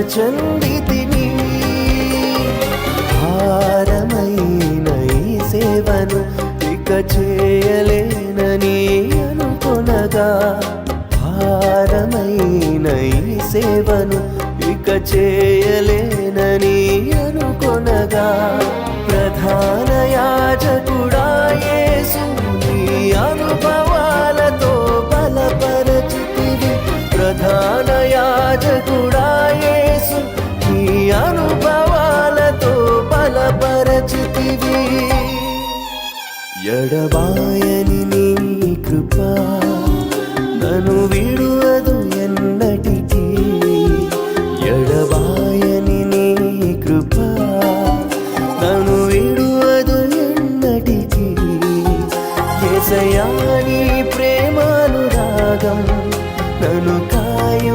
నిరాశ భారమైన ఈ సేవను ఇక చేయలేనని అనుకొనగా భారమైన ఈ సేవను ఇక చేయలేనని అనుకొనగా ప్రధాన యాజకు ఎడబాయని నీ కృప నను విడువదు ఎన్నటికీ. ఎడబాయని నీ కృప నను విడువదు ఎన్నటికీ. కేసయాని ప్రేమానురాగం నను కాయ